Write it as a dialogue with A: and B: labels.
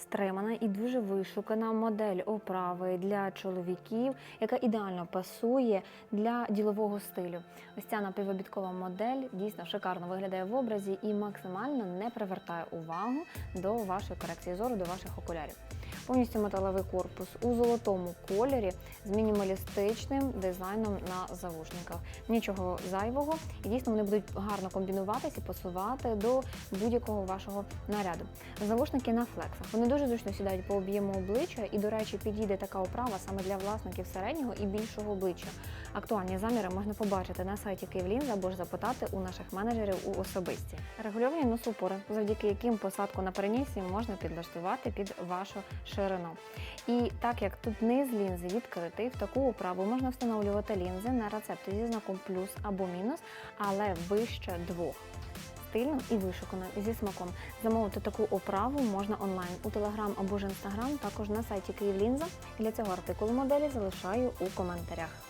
A: стримана і дуже вишукана модель оправи для чоловіків, яка ідеально пасує для ділового стилю. Ось ця напівобідкова модель дійсно шикарно виглядає в образі і максимально не привертає увагу до вашої корекції зору, до ваших окулярів. Повністю металевий корпус у золотому кольорі з мінімалістичним дизайном на завушниках. Нічого зайвого, і дійсно вони будуть гарно комбінуватися і пасувати до будь-якого вашого наряду. Завушники на флексах. Вони дуже зручно сідають по об'єму обличчя, і, до речі, підійде така оправа саме для власників середнього і більшого обличчя. Актуальні заміри можна побачити на сайті Київлінза або ж запитати у наших менеджерів у особисті. Регульовані носопори, завдяки яким посадку на перенісі можна підлаштувати під вашу ширину. І так як тут низ лінзи відкритий, в таку оправу можна встановлювати лінзи на рецепти зі знаком плюс або мінус, але вище двох. Стильно і вишукано зі смаком. Замовити таку оправу можна онлайн у Телеграм або ж Інстаграм, також на сайті Київлінза. Для цього артикулу моделі залишаю у коментарях.